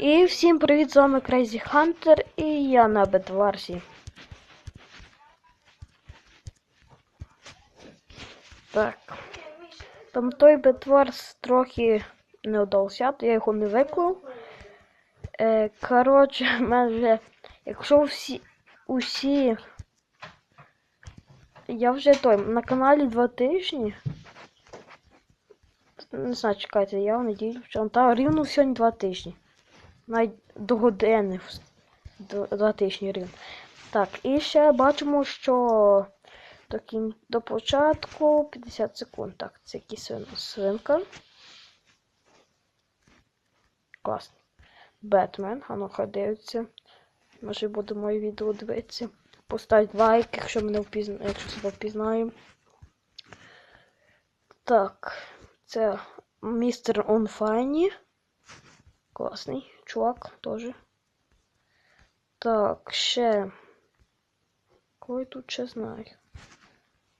І всім привіт, з вами Crazy Hunter і я на Бетварсі. Так. Там той Бетварс трохи не вдався, то я його не виклав. Е, коротше, вже, якщо всі усі. Я вже той на каналі два тижні. Не знаю, чекайте, я в неділю що та рівно сьогодні два тижні. Навіть до години. Два тижні рівно. Так, і ще бачимо, що кін... до початку 50 секунд. Так, це якийсь свинка. Класно. Бетмен, а ну дивиться. Може буде моє відео дивитися. Поставить лайк, якщо мене впізна... якщо себе впізнаємо. Так, це містер Онфайні. Класний чувак теж. Так, ще. Кого я тут ще знаю?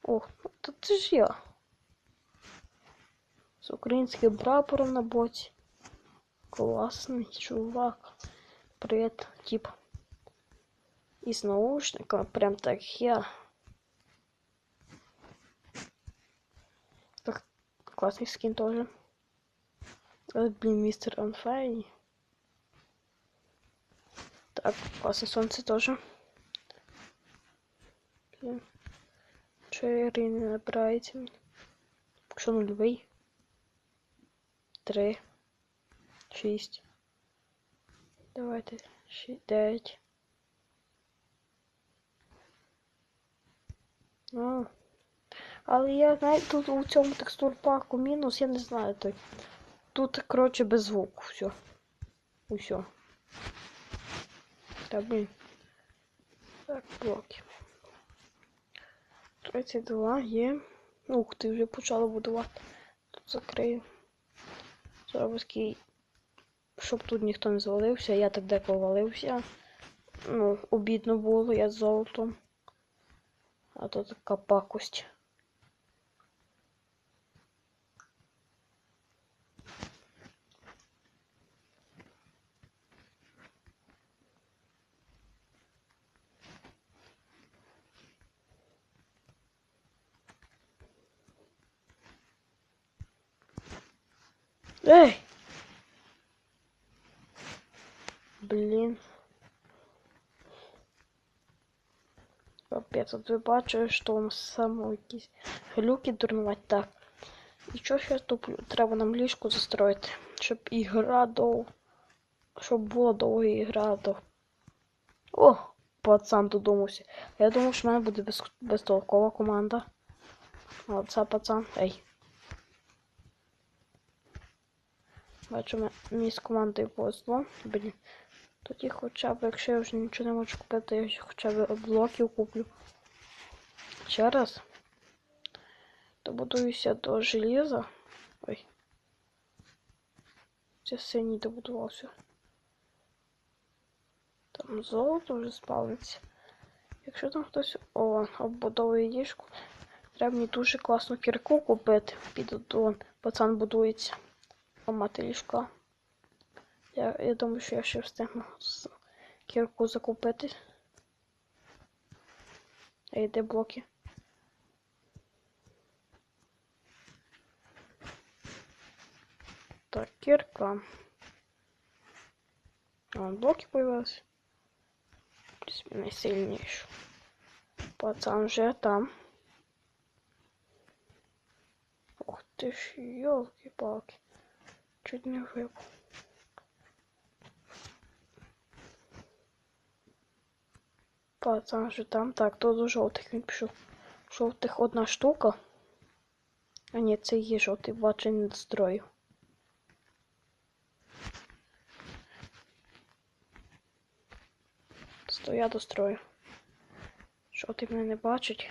О, то це ж я. З українським прапором на боці. Класний чувак. Привіт, тип. І з наушниками, прям так я. Так, класний скин тоже. Блин, мистер Анфайни. Так, классное солнце тоже. Черри не набирається. Якщо нульовий. Три. Шість. Давайте. Шість. Дев'ять. Ну. Але я знаєте, тут у цьому текстурпаку мінус, я не знаю той. Тут, коротше, без звуку все. Усьо. Та. Так, блоки. 32 є. Ух ти, вже почала будувати. Тут закрию. Зробиський. Щоб тут ніхто не звалився, я так деко валився. Ну, обідно було, я з золотом. А то така пакость. Эй! Блін. Капець, от ви бачите, що вам саме якісь глюки дурнувати. Так. І що ще туплю? Треба нам ліжку застроїти, щоб ігра до... Щоб була довга ігра до... О! Пацан додумався. Я думав, що в мене буде без... безтолкова команда. Оце пацан. Ей. Бачимо, мені з командою повезло. Блін. Тоді хоча б, якщо я вже нічого не можу купити, я хоча б блоків куплю. Ще раз. Добудуюся до желіза. Ой. Це синій добудувався. Там золото вже спавниться. Якщо там хтось... О, оббудовує ліжку. Треба мені дуже класну кірку купити. Піду до пацан будується ламати ліжка. Я я думаю, що я ще встигну кірку закупити. А йде блоки. Так, кірка. А, блоки появились. В принципі, найсильнішу. Пацан вже там. Ух ти ж, йолки-палки. Чуть не випав. Пацан же там. Так, то до жовтих він пішов. Жовтих одна штука. А ні, це є жовтий, бачу, не дострою. Сто я дострою. Жовтий мене не бачить.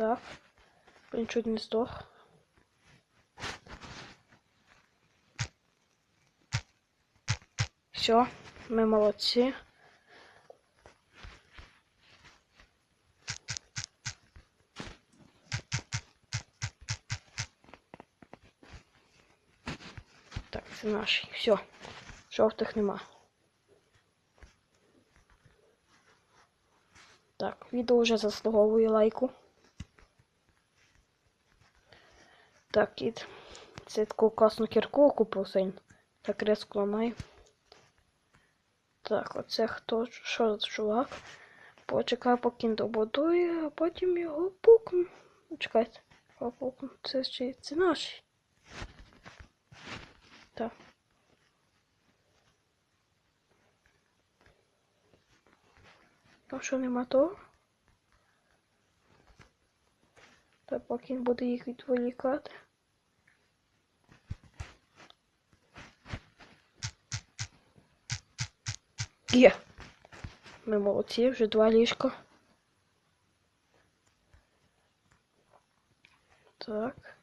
Так. Блин, чуть не сдох. Все, мы молодці. Так, це наш. Все. Жовтих нема. Так, видео уже заслуговую лайку. Так, кіт. Це таку класну кірку купив син. Так резко ламай. Так, оце хто? Що за чувак? Почекай, поки він добудує, а потім його пукну. Чекайте, пукну. Це ще це наші. Так. Ну що нема того? Та поки він буде їх відволікати. Є. Ми молодці, вже два ліжка. Так.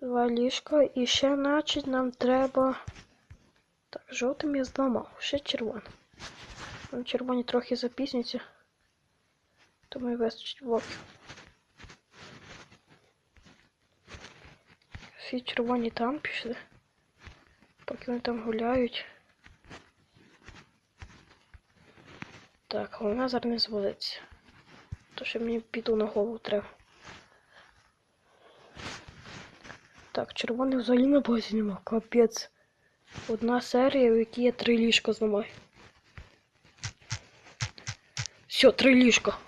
Два ліжка і ще значить нам треба. Так, жовтим я зламав, ще червоним. Червоні трохи запізняться. Тому і вистачить блоків. Всі червоні там пішли. Поки вони там гуляють. Так, головне зараз не звалиться. То що мені піду на голову треба. Так, червоних взагалі на базі нема. Капець. Одна серія, в якій я три ліжка зламаю. Все, три ліжка.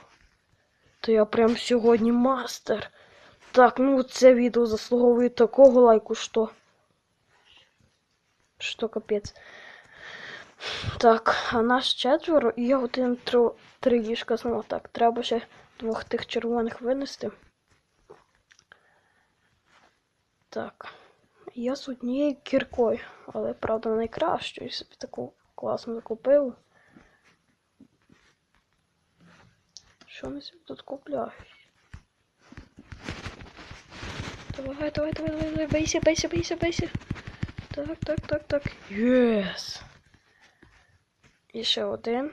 То я прям сьогодні мастер. Так, ну це відео заслуговує такого лайку, що. Що капець. Так, а нас четверо, і я один тро, три ліжка зламав. Так, треба ще двох тих червоних винести. Так. Я з однією кіркою, але правда найкращою собі таку класно закупив. Що вони собі тут купляють? Давай, давай, давай, давай, давай, бейся, бейся, бейся, бейся. Так, так, так, так. Єс. І один.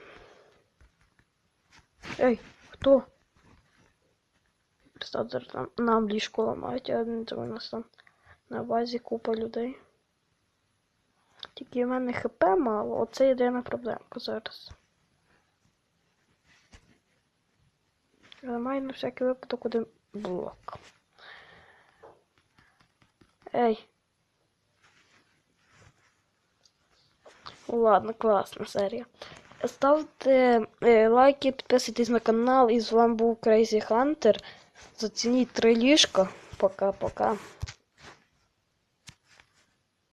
Ей, хто? Представте, зараз нам, нам ліжко ламають, а не у нас там на базі купа людей. Тільки в мене ХП мало, оце єдина проблемка зараз. Але маю на всякий випадок один блок. Ей. Ладно, класна серія. Ставте е, лайки, підписуйтесь на канал. І з вами був Crazy Hunter. Зацініть три ліжка. Пока-пока.